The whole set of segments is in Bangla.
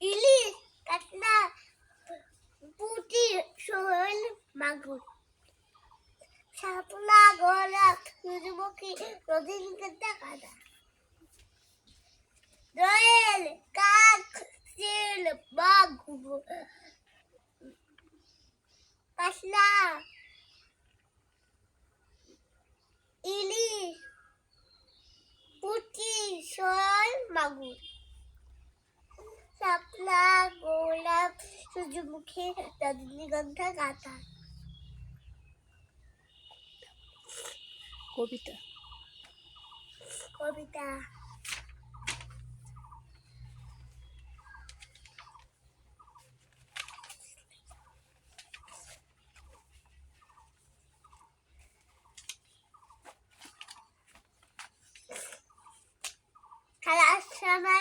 ইলিশ কাতলা, পুঁটি শোল মাগুর। শাপলা, গলা, সূর্যমুখী রজনীগন্ধা কাদা দোয়েল কাক শিল, বাঘ কাতলা ইলিশ পুঁটি মাগুর শাপলা গোলাপ সূর্যমুখী রজনীগন্ধা গাঁথা কবিতা। কবিতা।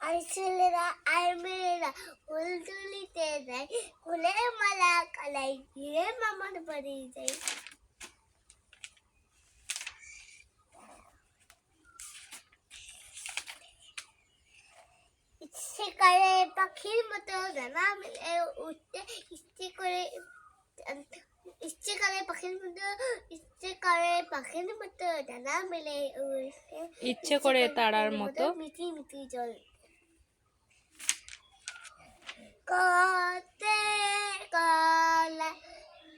আর ছেলেরা আর মেয়েরা ফুল তুলিতে যায় ফুলের মালা কালাই দিয়ে মামার বাড়ি যায়। ইচ্ছে করে পাখির মতো ডানা মেলে উঠতে ইচ্ছে করে ইচ্ছে করে পাখির মতো ইচ্ছে করে পাখির মতো ডানা মেলে উঠতে ইচ্ছে করে তারার মতো মিটি মিটি জল কতে কলা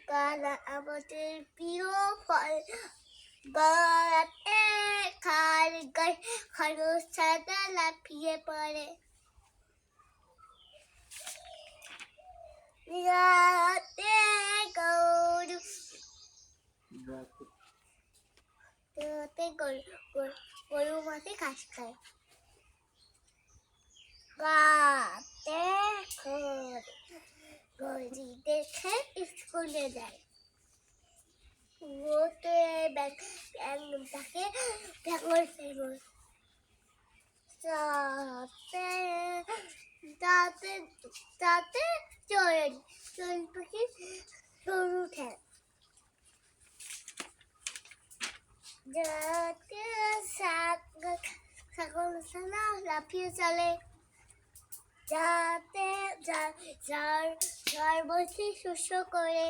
কলা আমাদের প্রিয় ফল। গলাতে খাল গাই খরচ সাদা লাফিয়ে পড়ে। রাতে গরু রাতে গরু, গরু- মাঠে ঘাস খায়। গাতে গড়ি দেখে স্কুলে যায়। ব্যাগ ব্যাগ তাকে ব্যাগর ফেরো তাতে তাতে তাতে চড়েন চল পাখি সরু ঠেল। যাতে ছাগল ছানা লাফিয়ে চলে। যাতে বসে শস্য করে।